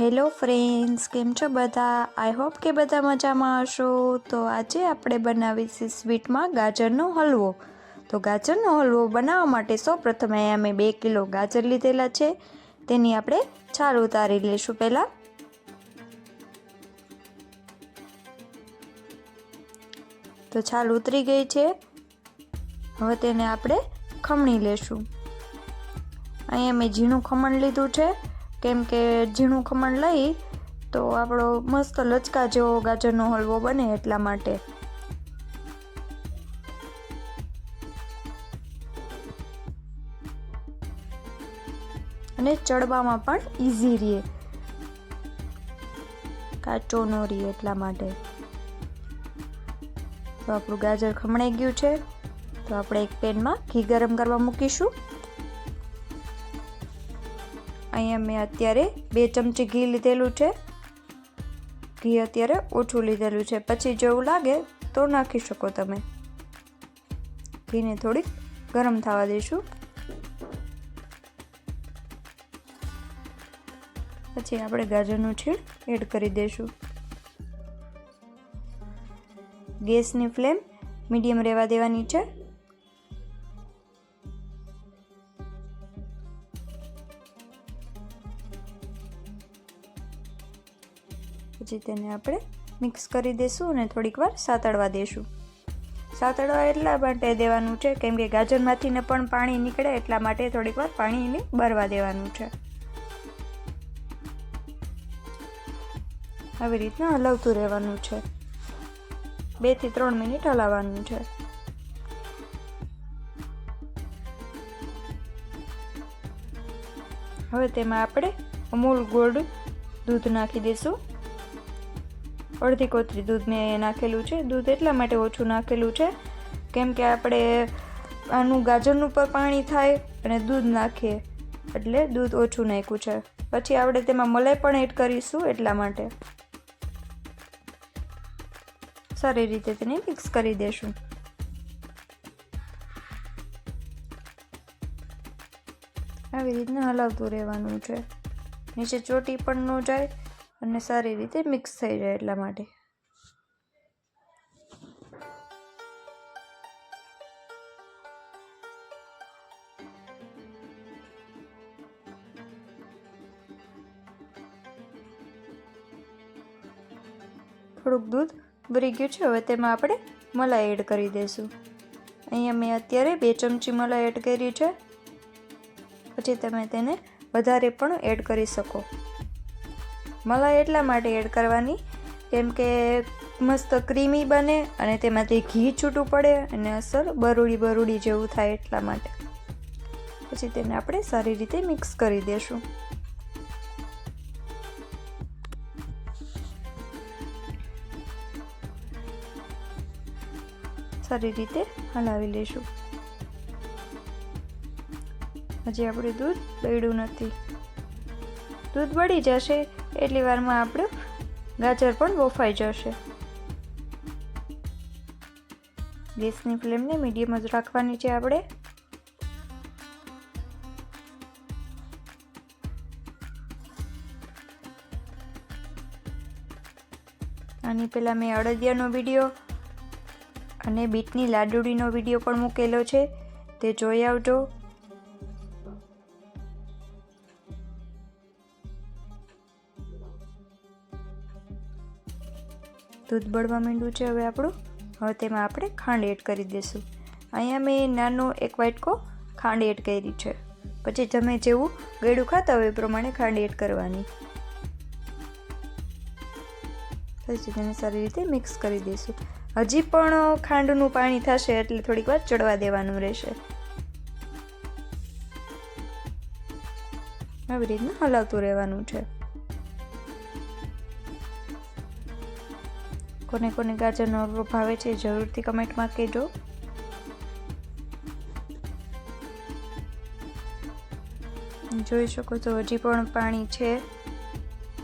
Hello friends, કેમ છો બધા? આઈ હોપ કે બધા મજામાં હશો. તો આજે આપણે બનાવીશું સ્વીટમાં ગાજરનો હલવો. તો ગાજરનો હલવો બનાવવા માટે સૌપ્રથમ અહીંયા મેં બે કિલો ગાજર લીધેલા છે. તેની આપણે છાલ ઉતારી લઈશું પહેલાં. તો છાલ ઉતરી ગઈ છે. હવે તેને આપણે ખમણી લેશું અહીંયા મેં ઝીણું ખમણ લીધું છે. કેમ કે ઝીણું ખમણ લઈ તો આપણો મસ્ત લચકા જેવો ગાજરનો હલવો બને એટલા માટે. અને ચડવામાં પણ ઇઝી રહે કાચો ન રહે એટલા માટે. તો આપણું ગાજર ખમણાઈ ગયું છે. તો આપણે એક પેનમાં ઘી ગરમ કરવા મૂકીશું. અહીંયા મેં અત્યારે બે ચમચી ઘી લીધેલું છે. ઘી અત્યારે ઓછું લીધેલું છે. પછી જો એવું લાગે તો નાખી શકો તમે. ઘીને થોડીક ગરમ થવા દઈશું. પછી આપણે ગાજરનું છીણ એડ કરી દઈશું. ગેસની ફ્લેમ મીડિયમ રહેવા દેવાની છે. પછી તેને આપણે મિક્સ કરી દઈશું અને થોડીક વાર સાતળવા દઈશું સાતળવા એટલા માટે દેવાનું છે, કેમ કે ગાજરમાંથીને પણ પાણી નીકળે, એટલા માટે થોડીક વાર પાણી એને બરવા દેવાનું છે. આવી રીતના હલાવતું રહેવાનું છે. બેથી ત્રણ મિનિટ હલાવવાનું છે. હવે તેમાં આપણે અમૂલ ગોલ્ડ દૂધ નાખી દઈશું અડધી કોથળી દૂધ મેં નાખેલું છે. દૂધ એટલા માટે ઓછું નાખેલું છે કેમ કે આપણે આનું ગાજરનું પર પાણી થાય અને દૂધ નાખીએ. એટલે દૂધ ઓછું નાખ્યું છે. પછી આપણે તેમાં મલાઈ પણ એડ કરીશું એટલા માટે. સારી રીતે તેને મિક્સ કરી દેશું. આવી રીતના હલાવતું રહેવાનું છે. નીચે ચોટી પણ ન જાય. અને સારી રીતે મિક્સ થઈ જાય એટલા માટે. થોડુંક દૂધ ભરી ગયું છે, હવે તેમાં આપણે મલાઈ એડ કરી દઈશું. અહીંયા મેં અત્યારે બે ચમચી મલાઈ એડ કરી છે. પછી તમે તેને વધારે પણ એડ કરી શકો. મલાઈ એટલા માટે એડ કરવાની. કેમ કે મસ્ત ક્રીમી બને અને તેમાંથી ઘી છૂટું પડે અને અસર બરુડી બરુડી જેવું થાય એટલા માટે. પછી તેને આપણે સારી રીતે મિક્સ કરી દઈશું સારી રીતે હલાવી લઈશું હજી આપણું દૂધ બળ્યું નથી. દૂધ બળી જશે એટલી વારમાં આપણું ગાજર પણ બફાઈ જશે. ગેસની ફ્લેમને મીડિયમ જ રાખવાની છે આપણે. આની પહેલાં મેં અડદિયાનો વીડિયો અને બીટની લાડુડીનો વીડિયો પણ મૂકેલો છે. તે જોઈ આવજો. દૂધ બળવા માંડ્યું છે હવે આપણું? હવે તેમાં આપણે ખાંડ એડ કરી દઈશું. અહીંયા મેં નાનો એક વાટકો ખાંડ એડ કરી છે. પછી તમે જેવું ગળ્યું ખાતા હોય એ પ્રમાણે ખાંડ એડ કરવાની. પછી તેને સારી રીતે મિક્સ કરી દઈશું. હજી પણ ખાંડનું પાણી થશે એટલે થોડીક વાર ચડવા દેવાનું રહેશે. આવી રીતના હલાવતું રહેવાનું છે. કોને કોને ગાજરનો હલવો ભાવે છે, જરૂરથી કમેન્ટમાં કહેજો. જોઈ શકો છો હજી પણ પાણી છે,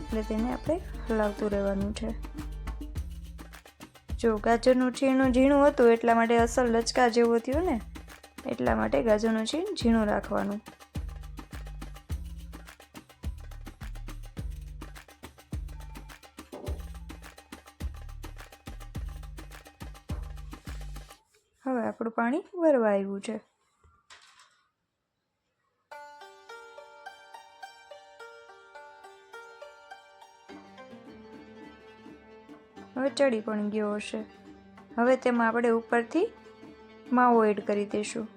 એટલે તેને આપણે હલાવતું રહેવાનું છે. જો ગાજરનું છીણું ઝીણું હતું, એટલા માટે અસલ લચકા જેવું થયું ને, એટલા માટે ગાજરનું છીણ ઝીણું રાખવાનું. હવે આપણું પાણી ભરવા આવ્યું છે. હવે ચડી પણ ગયો હશે. હવે તેમાં આપણે ઉપરથી માવો એડ કરી દઈશું.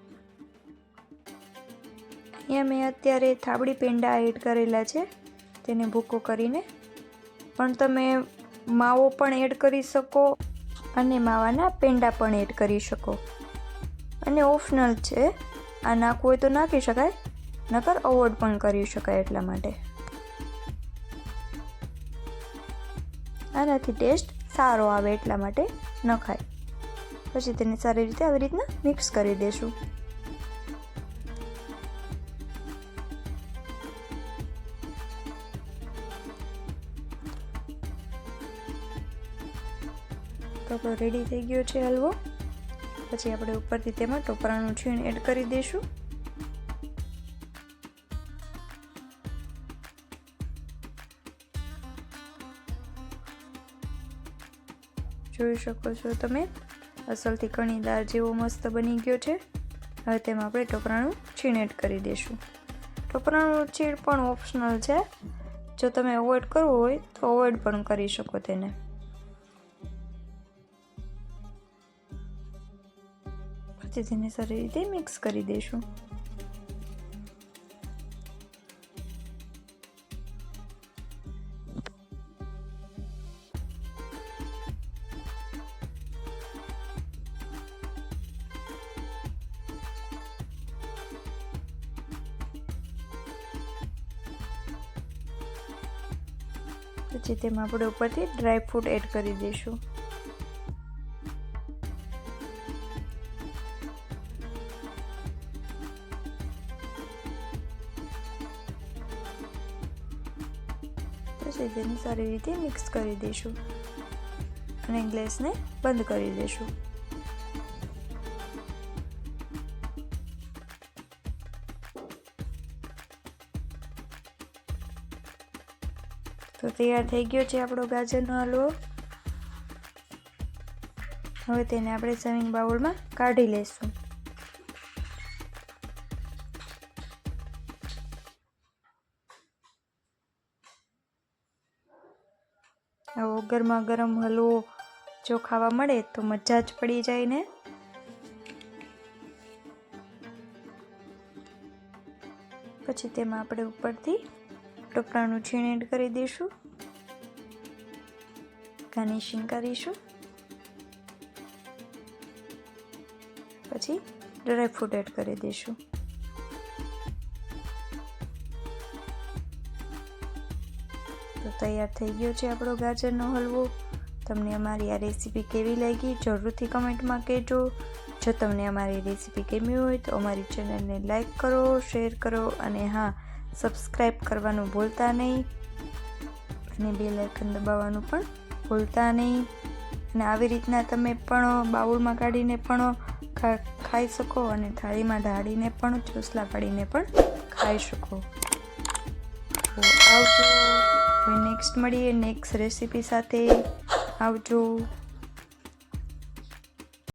અહીંયા મેં અત્યારે થાબડી પેંડા એડ કરેલા છે. તેને ભૂકો કરીને. પણ તમે માવો પણ એડ કરી શકો. અને માવાના પેંડા પણ એડ કરી શકો. અને ઓપ્શનલ છે, આ નાખવું હોય તો નાખી શકાય, નકર અવોઇડ પણ કરી શકાય એટલા માટે. આનાથી ટેસ્ટ સારો આવે એટલા માટે ન ખાય પછી તેને સારી રીતે આવી રીતના મિક્સ કરી દેશું. આપણો રેડી થઈ ગયો છે હલવો. પછી આપણે ઉપરથી તેમાં ટોપરાનું છીણ એડ કરી દઈશું. જોઈ શકો છો તમે, અસલથી કણીદાર જેવો મસ્ત બની ગયો છે. હવે તેમાં આપણે ટોપરાનું છીણ એડ કરી દઈશું. ટોપરાનું છીણ પણ ઓપ્શનલ છે. જો તમે અવોઇડ કરવું હોય તો અવોઇડ પણ કરી શકો તેને. પછી તેને સારી રીતે મિક્સ કરી દઈશું. પછી તેમાં આપણે ઉપરથી ડ્રાય ફ્રૂટ એડ કરી દઈશું. પછી તેને સારી રીતે મિક્સ કરી દઈશું. અને ગ્લેસને બંધ કરી દઈશું. તો તૈયાર થઈ ગયો છે આપણો ગાજરનો હલવો. હવે તેને આપણે સર્વિંગ બાઉલમાં કાઢી લઈશું. આવો ગરમા ગરમ હલવો જો ખાવા મળે તો મજા જ પડી જાય ને? પછી તેમાં આપણે ઉપરથી ટોપરાનું છીણ એડ કરી દઈશું. ગાર્નિશિંગ કરીશું પછી ડ્રાય ફ્રૂટ એડ કરી દઈશું. તૈયાર થઈ ગયો છે આપણો ગાજરનો હલવો. તમને અમારી આ રેસીપી કેવી લાગી જરૂરથી કમેન્ટમાં કહેજો. જો તમને અમારી રેસીપી ગમી હોય તો અમારી ચેનલને લાઈક કરો શેર કરો અને હા સબસ્ક્રાઈબ કરવાનું ભૂલતા નહીં. અને બે લાઇકન દબાવવાનું પણ ભૂલતા નહીં. અને આવી રીતના તમે પણ બાઉલમાં કાઢીને પણ ખાઈ શકો અને થાળીમાં ઢાળીને પણ ચોસલા પાડીને પણ ખાઈ શકો. આવજો. હવે નેક્સ્ટ મળીએ નેક્સ્ટ રેસીપી સાથે આવજો.